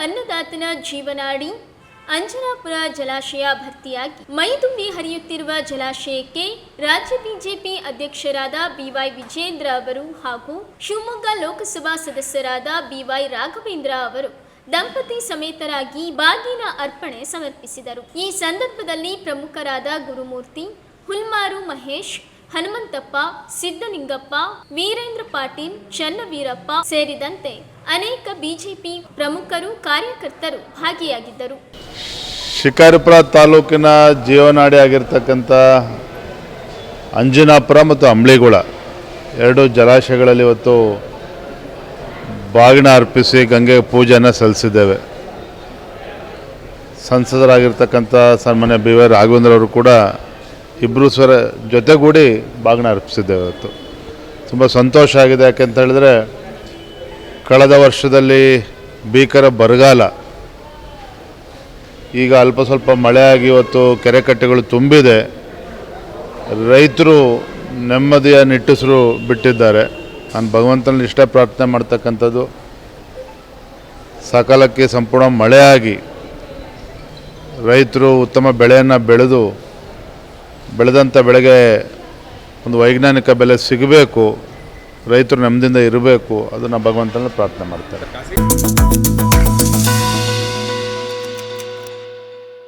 ಅನ್ನದಾತನ ಜೀವನಾಡಿ ಅಂಜನಾಪುರ ಜಲಾಶಯ ಭರ್ತಿಯಾಗಿ ಮೈದುಂಬಿ ಹರಿಯುತ್ತಿರುವ ಜಲಾಶಯಕ್ಕೆ ರಾಜ್ಯ ಬಿಜೆಪಿ ಅಧ್ಯಕ್ಷರಾದ ಬಿವೈ ವಿಜೇಂದ್ರ ಅವರು ಹಾಗೂ ಶಿವಮೊಗ್ಗ ಲೋಕಸಭಾ ಸದಸ್ಯರಾದ ಬಿವೈ ರಾಘವೇಂದ್ರ ಅವರು ದಂಪತಿ ಸಮೇತರಾಗಿ ಬಾಗಿನ ಅರ್ಪಣೆ ಸಮರ್ಪಿಸಿದರು. ಈ ಸಂದರ್ಭದಲ್ಲಿ ಪ್ರಮುಖರಾದ ಗುರುಮೂರ್ತಿ ಹುಲ್ಮಾರು ಮಹೇಶ್ ಹನುಮಂತಪ್ಪ ಸಿದ್ದಲಿಂಗಪ್ಪ ವೀರೇಂದ್ರ ಪಾಟೀಲ್, ಚನ್ನವೀರಪ್ಪ ಸೇರಿದಂತೆ ಅನೇಕ ಬಿಜೆಪಿ ಪ್ರಮುಖರು ಕಾರ್ಯಕರ್ತರು ಭಾಗಿಯಾಗಿದ್ದರು. ಶಿಕಾರಿಪುರ ತಾಲೂಕಿನ ಜೀವನಾಡಿ ಆಗಿರ್ತಕ್ಕಂಥ ಅಂಜನಾಪುರ ಮತ್ತು ಅಂಬ್ಳಿಗುಳ ಎರಡು ಜಲಾಶಯಗಳಲ್ಲಿ ಇವತ್ತು ಬಾಗಿನ ಅರ್ಪಿಸಿ ಗಂಗೆ ಪೂಜೆಯನ್ನು ಸಲ್ಲಿಸಿದ್ದೇವೆ. ಸಂಸದರಾಗಿರ್ತಕ್ಕಂಥ ಸನ್ಮಾನ್ಯ ಬಿ ವೈ ರಾಘವೇಂದ್ರ ಅವರು ಕೂಡ ಇಬ್ಬರು ಸ್ವರ ಜೊತೆಗೂಡಿ ಬಾಗಿನ ಅರ್ಪಿಸಿದ್ದೇವೆ ಇವತ್ತು. ತುಂಬ ಸಂತೋಷ ಆಗಿದೆ. ಯಾಕೆಂತ ಹೇಳಿದ್ರೆ ಕಳೆದ ವರ್ಷದಲ್ಲಿ ಭೀಕರ ಬರಗಾಲ. ಈಗ ಅಲ್ಪ ಸ್ವಲ್ಪ ಮಳೆಯಾಗಿ ಇವತ್ತು ಕೆರೆ ಕಟ್ಟೆಗಳು ತುಂಬಿದೆ. ರೈತರು ನೆಮ್ಮದಿಯ ನಿಟ್ಟುಸಿರು ಬಿಟ್ಟಿದ್ದಾರೆ. ನಾನು ಭಗವಂತನಲ್ಲಿ ಇಷ್ಟ ಪ್ರಾರ್ಥನೆ ಮಾಡ್ತಕ್ಕಂಥದ್ದು. ಸಕಾಲಕ್ಕೆ ಸಂಪೂರ್ಣ ಮಳೆಯಾಗಿ ರೈತರು ಉತ್ತಮ ಬೆಳೆಯನ್ನು ಬೆಳೆದು ಬೆಳೆದಂಥ ಬೆಳೆಗೆ ಒಂದು ವೈಜ್ಞಾನಿಕ ಬೆಲೆ ಸಿಗಬೇಕು ರೈತರು ನೆಮ್ಮದಿಯಿಂದ ಇರಬೇಕು ಅದನ್ನು ಭಗವಂತನ ಪ್ರಾರ್ಥನೆ ಮಾಡ್ತಾರೆ.